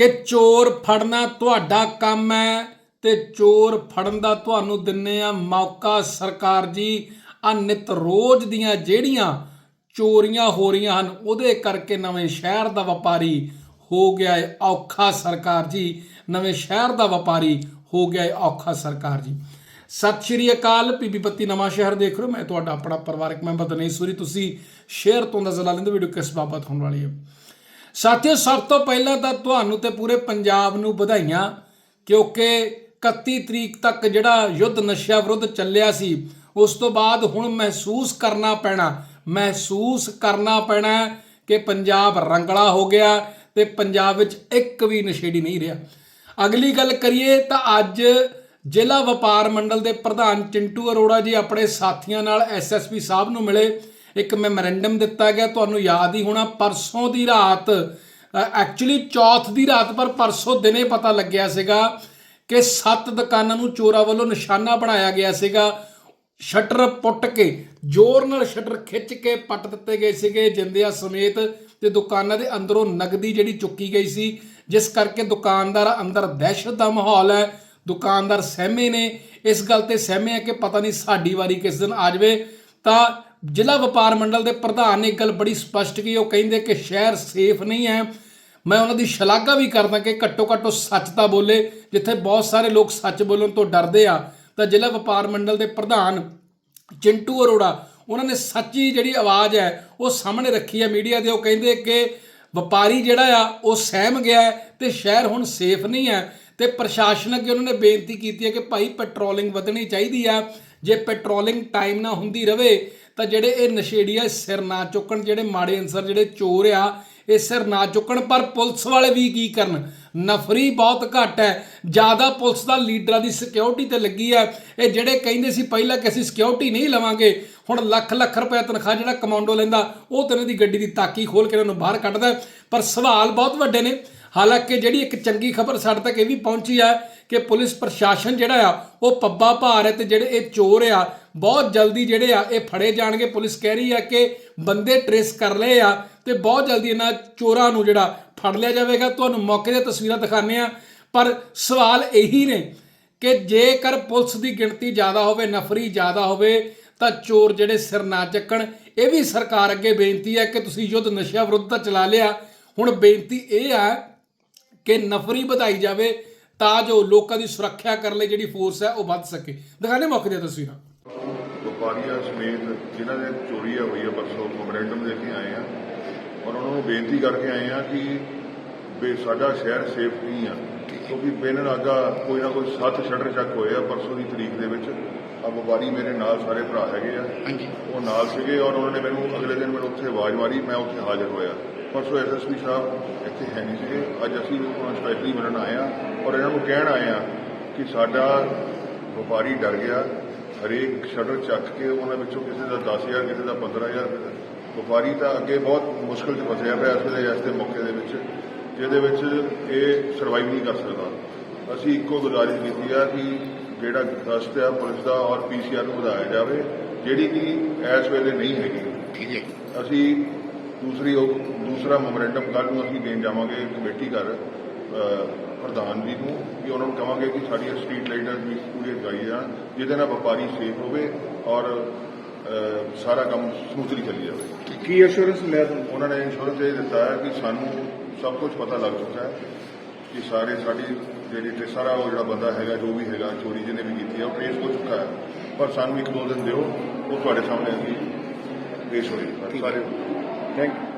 ਕਿ ਚੋਰ ਫੜਨਾ ਤੁਹਾਡਾ ਕੰਮ ਹੈ ਤੇ ਚੋਰ ਫੜਨ ਦਾ ਤੁਹਾਨੂੰ ਦਿੰਨੇ ਆ ਮੌਕਾ। ਸਰਕਾਰ ਜੀ ਆ ਨਿਤ ਰੋਜ਼ ਦੀਆਂ ਜਿਹੜੀਆਂ ਚੋਰੀਆਂ ਹੋ ਰਹੀਆਂ ਹਨ, ਉਹਦੇ ਕਰਕੇ ਨਵੇਂ ਸ਼ਹਿਰ ਦਾ ਵਪਾਰੀ ਹੋ ਗਿਆ ਹੈ ਔਖਾ ਸਰਕਾਰ ਜੀ। ਨਵੇਂ ਸ਼ਹਿਰ ਦਾ ਵਪਾਰੀ ਹੋ ਗਿਆ ਹੈ ਔਖਾ ਸਰਕਾਰ ਜੀ। ਸਤਿ ਸ਼੍ਰੀ ਅਕਾਲ, ਪੀਪੀ ਪੱਤੀ ਨਵਾਂ ਸ਼ਹਿਰ ਦੇਖ ਰਹੇ ਮੈਂ ਤੁਹਾਡਾ ਆਪਣਾ ਪਰਿਵਾਰਕ ਮੈਂਬਰ ਦਨੇਸ਼ ਸੂਰੀ। ਤੁਸੀਂ ਸ਼ੇਅਰ ਤੋਂ ਦਾ ਜ਼ਲਾ ਲੈਂਦੇ ਵੀਡੀਓ ਕਿਸ ਬਾਬਤ ਹੋਣ ਵਾਲੀ ਹੈ। ਸਾਥੀਓ, ਸਭ ਤੋਂ ਪਹਿਲਾਂ ਤਾਂ ਤੁਹਾਨੂੰ ਤੇ ਪੂਰੇ ਪੰਜਾਬ ਨੂੰ ਵਧਾਈਆਂ, ਕਿਉਂਕਿ 31 ਤਰੀਕ ਤੱਕ ਜਿਹੜਾ ਯੁੱਧ ਨਸ਼ਾ ਵਿਰੁੱਧ ਚੱਲਿਆ ਸੀ, ਉਸ ਤੋਂ ਬਾਅਦ ਹੁਣ ਮਹਿਸੂਸ ਕਰਨਾ ਪੈਣਾ, ਮਹਿਸੂਸ ਕਰਨਾ ਪੈਣਾ ਕਿ ਪੰਜਾਬ ਰੰਗਲਾ ਹੋ ਗਿਆ ਤੇ ਪੰਜਾਬ ਵਿੱਚ ਇੱਕ ਵੀ ਨਸ਼ੇੜੀ ਨਹੀਂ ਰਿਹਾ। ਅਗਲੀ ਗੱਲ ਕਰੀਏ ਤਾਂ ਅੱਜ ਜ਼ਿਲ੍ਹਾ ਵਪਾਰ ਮੰਡਲ ਦੇ ਪ੍ਰਧਾਨ ਚਿੰਟੂ ਅਰੋੜਾ ਜੀ ਆਪਣੇ ਸਾਥੀਆਂ ਨਾਲ ਐਸਐਸਪੀ ਸਾਹਿਬ ਨੂੰ ਮਿਲੇ। ਇੱਕ ਮੈਮੋਰੈਂਡਮ ਦਿੱਤਾ ਗਿਆ, ਤੁਹਾਨੂੰ ਯਾਦ ਹੀ ਹੋਣਾ, ਪਰਸੋਂ ਦੀ ਰਾਤ ਐਕਚੁਅਲੀ ਚੌਥ ਦੀ ਰਾਤ, ਪਰ ਪਰਸੋਂ ਦਿਨੇ ਪਤਾ ਲੱਗਿਆ ਸੀਗਾ ਕਿ ਸੱਤ ਦੁਕਾਨਾਂ ਨੂੰ ਚੋਰਾਂ ਵੱਲੋਂ ਨਿਸ਼ਾਨਾ ਬਣਾਇਆ ਗਿਆ ਸੀਗਾ। ਸ਼ਟਰ ਪੁੱਟ ਕੇ, ਜ਼ੋਰ ਨਾਲ ਸ਼ਟਰ ਖਿੱਚ ਕੇ ਪੱਟ ਦਿੱਤੇ ਗਏ ਸੀਗੇ ਜਿੰਦਿਆਂ ਸਮੇਤ ਤੇ ਦੁਕਾਨਾਂ ਦੇ ਅੰਦਰੋਂ ਨਗਦੀ ਜਿਹੜੀ ਚੁੱਕੀ ਗਈ ਸੀ, ਜਿਸ ਕਰਕੇ ਦੁਕਾਨਦਾਰ ਅੰਦਰ ਦਹਿਸ਼ਤ ਦਾ ਮਾਹੌਲ ਹੈ, ਦੁਕਾਨਦਾਰ ਸਹਿਮੇ ਨੇ। ਇਸ ਗੱਲ ਤੇ ਸਹਿਮੇ ਆ ਕਿ ਪਤਾ ਨਹੀਂ ਸਾਡੀ ਵਾਰੀ ਕਿਸ ਦਿਨ ਆ ਜਾਵੇ। ਤਾਂ ਜ਼ਿਲ੍ਹਾ ਵਪਾਰ ਮੰਡਲ ਦੇ ਪ੍ਰਧਾਨ ਨੇ ਇੱਕ ਗੱਲ ਬੜੀ ਸਪਸ਼ਟ ਕੀ ਉਹ ਕਹਿੰਦੇ ਕਿ ਸ਼ਹਿਰ ਸੇਫ ਨਹੀਂ ਹੈ। ਮੈਂ ਉਹਨਾਂ ਦੀ ਸ਼ਲਾਘਾ ਵੀ ਕਰਦਾ ਕਿ ਘੱਟੋ ਘੱਟ ਉਹ ਸੱਚ ਤਾਂ ਬੋਲੇ, ਜਿੱਥੇ ਬਹੁਤ ਸਾਰੇ ਲੋਕ ਸੱਚ ਬੋਲਣ ਤੋਂ ਡਰਦੇ ਆ। ਤਾਂ ਜ਼ਿਲ੍ਹਾ ਵਪਾਰ ਮੰਡਲ ਦੇ ਪ੍ਰਧਾਨ ਚਿੰਟੂ ਅਰੋੜਾ, ਉਹਨਾਂ ਨੇ ਸੱਚੀ ਜਿਹੜੀ ਆਵਾਜ਼ ਹੈ, ਉਹ ਸਾਹਮਣੇ ਰੱਖੀ ਹੈ ਮੀਡੀਆ ਦੇ। ਉਹ ਕਹਿੰਦੇ ਕਿ ਵਪਾਰੀ ਜਿਹੜਾ ਆ, ਉਹ ਸਹਿਮ ਗਿਆ ਹੈ ਤੇ ਸ਼ਹਿਰ ਹੁਣ ਸੇਫ ਨਹੀਂ ਹੈ। ਤੇ ਪ੍ਰਸ਼ਾਸਨ ਅੱਗੇ ਉਹਨਾਂ ਨੇ ਬੇਨਤੀ ਕੀਤੀ ਹੈ ਕਿ ਭਾਈ ਪੈਟਰੋਲਿੰਗ ਵਧਣੀ ਚਾਹੀਦੀ ਆ ਜੇ ਪੈਟਰੋਲਿੰਗ ਟਾਈਮ ਨਾ ਹੁੰਦੀ ਰਵੇ, ਤਾਂ ਜਿਹੜੇ ਇਹ ਨਸ਼ੇੜੀ ਆ ਸਿਰ ਨਾ ਚੁੱਕਣ, ਜਿਹੜੇ ਮਾੜੇ ਅਨਸਰ, ਜਿਹੜੇ ਚੋਰ ਆ, ਇਹ ਸਿਰ ਨਾ ਚੁੱਕਣ, ਪਰ ਪੁਲਿਸ ਵਾਲੇ ਵੀ ਕੀ ਕਰਨ? ਨਫਰੀ ਬਹੁਤ ਘੱਟ ਹੈ। ਜ਼ਿਆਦਾ ਪੁਲਿਸ ਦਾ ਲੀਡਰਾਂ ਦੀ ਸਿਕਿਉਰਿਟੀ ਤੇ ਲੱਗੀ ਹੈ ਇਹ ਜਿਹੜੇ ਕਹਿੰਦੇ ਸੀ, ਪਹਿਲਾਂ ਕਿ ਅਸੀਂ ਸਿਕਿਉਰਿਟੀ ਨਹੀਂ ਲਵਾਂਗੇ, ਹੁਣ ਲੱਖ ਲੱਖ ਰੁਪਏ ਤਨਖਾਹ ਜਿਹੜਾ ਕਮਾਂਡੋ ਲੈਂਦਾ, ਉਹ ਤੇ ਇਹਨਾਂ ਦੀ ਗੱਡੀ ਦੀ ਤਾਕੀ ਖੋਲ ਕੇ ਉਹਨਾਂ ਨੂੰ ਬਾਹਰ ਕੱਢਦਾ ਪਰ ਸਵਾਲ ਬਹੁਤ ਵੱਡੇ ਨੇ। ਹਾਲਾਂਕਿ ਜਿਹੜੀ ਇੱਕ ਚੰਗੀ ਖਬਰ ਸਾਡੇ ਤੱਕ ਇਹ ਵੀ ਪਹੁੰਚੀ ਆ ਕਿ ਪੁਲਿਸ ਪ੍ਰਸ਼ਾਸਨ ਜਿਹੜਾ ਆ, ਉਹ ਪੱਬਾ ਭਾਰ ਹੈ ਤੇ ਜਿਹੜੇ ਇਹ ਚੋਰ ਆ, ਬਹੁਤ ਜਲਦੀ ਜਿਹੜੇ ਆ, ਇਹ ਫੜੇ ਜਾਣਗੇ। ਪੁਲਿਸ ਕਹਿ ਰਹੀ ਆ ਕਿ ਬੰਦੇ ਟਰੇਸ ਕਰ ਲਏ ਆ ਤੇ ਬਹੁਤ ਜਲਦੀ ਇਹਨਾਂ ਚੋਰਾਂ ਨੂੰ ਜਿਹੜਾ ਫੜ ਲਿਆ ਜਾਵੇਗਾ। ਤੁਹਾਨੂੰ ਮੌਕੇ ਦੀਆਂ ਤਸਵੀਰਾਂ ਦਿਖਾਣੇ ਆ ਪਰ ਸਵਾਲ ਇਹੀ ਨੇ ਕਿ ਜੇਕਰ ਪੁਲਿਸ ਦੀ ਗਿਣਤੀ ਜ਼ਿਆਦਾ ਹੋਵੇ, ਨਫਰੀ ਜ਼ਿਆਦਾ ਹੋਵੇ, ਤਾਂ ਚੋਰ ਜਿਹੜੇ ਸਿਰ ਨਾ ਚੱਕਣ। ਇਹ ਵੀ ਸਰਕਾਰ ਅੱਗੇ ਬੇਨਤੀ ਹੈ ਕਿ ਤੁਸੀਂ ਯੁੱਧ ਨਸ਼ਾ ਵਿਰੁੱਧ ਤਾਂ ਚਲਾ ਲਿਆ। ਹੁਣ ਬੇਨਤੀ ਇਹ ਆ ਕਿ ਨਫਰੀ ਵਧਾਈ ਜਾਵੇ ਤਾਂ ਜੋ ਲੋਕਾਂ ਦੀ ਸੁਰੱਖਿਆ ਕਰਨ ਲਈ ਜਿਹੜੀ ਫੋਰਸ ਹੈ ਉਹ ਵੱਧ ਸਕੇ। ਦਿਖਾਣੇ ਮੌਕੇ ਦੀਆਂ ਤਸਵੀਰਾਂ। ਵਪਾਰੀਆਂ ਸਮੇਤ ਜਿਨ੍ਹਾਂ ਦੇ ਚੋਰੀ ਹੋਈ ਹੈ ਪਰਸੋਂ ਮੈਮੋਰੈਂਡਮ ਦੇ ਕੇ ਆਏ ਆ ਔਰ ਉਹਨਾਂ ਨੂੰ ਬੇਨਤੀ ਕਰਕੇ ਆਏ ਆ ਕਿ ਵੀ ਸਾਡਾ ਸ਼ਹਿਰ ਸੇਫ ਨਹੀਂ ਆ ਕਿਉਂਕਿ ਬਿਨ ਨਾਗਾ ਕੋਈ ਨਾ ਕੋਈ ਸੱਤ ਸ਼ਟਰ ਚੱਕ ਹੋਏ ਆ ਪਰਸੋਂ ਦੀ ਤਰੀਕ ਦੇ ਵਿੱਚ। ਆ ਵਪਾਰੀ ਮੇਰੇ ਨਾਲ ਸਾਰੇ ਭਰਾ ਹੈਗੇ ਆ। ਉਹ ਨਾਲ ਸੀਗੇ ਔਰ ਉਹਨਾਂ ਨੇ ਮੈਨੂੰ ਅਗਲੇ ਦਿਨ ਮੈਨੂੰ ਉੱਥੇ ਆਵਾਜ਼ ਮਾਰੀ ਮੈਂ ਉੱਥੇ ਹਾਜ਼ਰ ਹੋਇਆ। ਪਰਸੋਂ ਐਸਐਸਪੀ ਸਾਹਿਬ ਇੱਥੇ ਹੈ ਨਹੀਂ ਸੀਗੇ। ਅੱਜ ਅਸੀਂ ਉਹਨਾਂ ਸਪੈਸ਼ਲੀ ਮਿਲਣ ਆਏ ਆ ਔਰ ਇਹਨਾਂ ਨੂੰ ਕਹਿਣ ਆਏ ਆ ਕਿ ਸਾਡਾ ਵਪਾਰੀ ਡਰ ਗਿਆ। ਹਰੇਕ ਸ਼ਟਰ ਚੱਕ ਕੇ ਉਹਨਾਂ ਵਿੱਚੋਂ ਕਿਸੇ ਦਾ 10000 ਕਿਸੇ ਦਾ 15000 ਰੁਪਏ ਦਾ। ਵਪਾਰੀ ਤਾਂ ਅੱਗੇ ਬਹੁਤ ਮੁਸ਼ਕਲ 'ਚ ਫਸਿਆ ਪਿਆ ਇਸ ਵੇਲੇ ਇਸ ਦੇ ਮੌਕੇ ਦੇ ਵਿੱਚ ਜਿਹਦੇ ਵਿੱਚ ਇਹ ਸਰਵਾਈਵ ਨਹੀਂ ਕਰ ਸਕਦਾ। ਅਸੀਂ ਇੱਕੋ ਗੁਜ਼ਾਰਿਸ਼ ਕੀਤੀ ਆ ਕਿ ਜਿਹੜਾ ਗਸ਼ਤ ਆ ਪੁਲਿਸ ਦਾ ਔਰ ਪੀਸੀਆਰ ਨੂੰ ਵਧਾਇਆ ਜਾਵੇ ਜਿਹੜੀ ਕਿ ਇਸ ਵੇਲੇ ਨਹੀਂ ਹੈਗੀ। ਠੀਕ ਹੈ ਅਸੀਂ ਦੂਸਰੀ ਉਹ ਦੂਸਰਾ ਮੈਮੋਰੈਂਡਮ ਕੱਲ੍ਹ ਨੂੰ ਅਸੀਂ ਦੇਣ ਜਾਵਾਂਗੇ ਕਮੇਟੀ ਘਰ ਪ੍ਰਧਾਨ ਜੀ ਨੂੰ ਕਿ ਉਹਨਾਂ ਨੂੰ ਕਵਾਂਗੇ ਕਿ ਸਾਡੀਆਂ ਸਟਰੀਟ ਲਾਈਟਾਂ ਵੀ ਪੂਰੀ ਲਗਾਈ ਜਾਣ ਜਿਹਦੇ ਨਾਲ ਵਪਾਰੀ ਸੇਫ ਹੋਵੇ ਔਰ ਸਾਰਾ ਕੰਮ ਸਮੂਥਲੀ ਚੱਲੀ ਜਾਵੇ। ਕੀ ਅਸ਼ੋਰੈਂਸ ਮਿਲਿਆ ਤੁਹਾਨੂੰ? ਉਹਨਾਂ ਨੇ ਇੰਸ਼ੋਰੈਂਸ ਇਹ ਦਿੱਤਾ ਹੈ ਕਿ ਸਾਨੂੰ ਸਭ ਕੁਝ ਪਤਾ ਲੱਗ ਚੁੱਕਾ ਹੈ ਕਿ ਸਾਰੇ ਸਾਡੀ ਜਿਹੜੀ ਤੇ ਸਾਰਾ ਉਹ ਜਿਹੜਾ ਬੰਦਾ ਹੈਗਾ ਜੋ ਵੀ ਹੈਗਾ ਚੋਰੀ ਜਿਹਨੇ ਵੀ ਕੀਤੀ ਹੈ ਉਹ ਟ੍ਰੇਸ ਹੋ ਚੁੱਕਾ ਹੈ। ਪਰ ਸਾਨੂੰ ਇੱਕ ਦੋ ਦਿਨ ਦਿਓ ਉਹ ਤੁਹਾਡੇ ਸਾਹਮਣੇ ਅਸੀਂ ਪੇਸ਼ ਹੋਏ ਸਾਰੇ Thank you.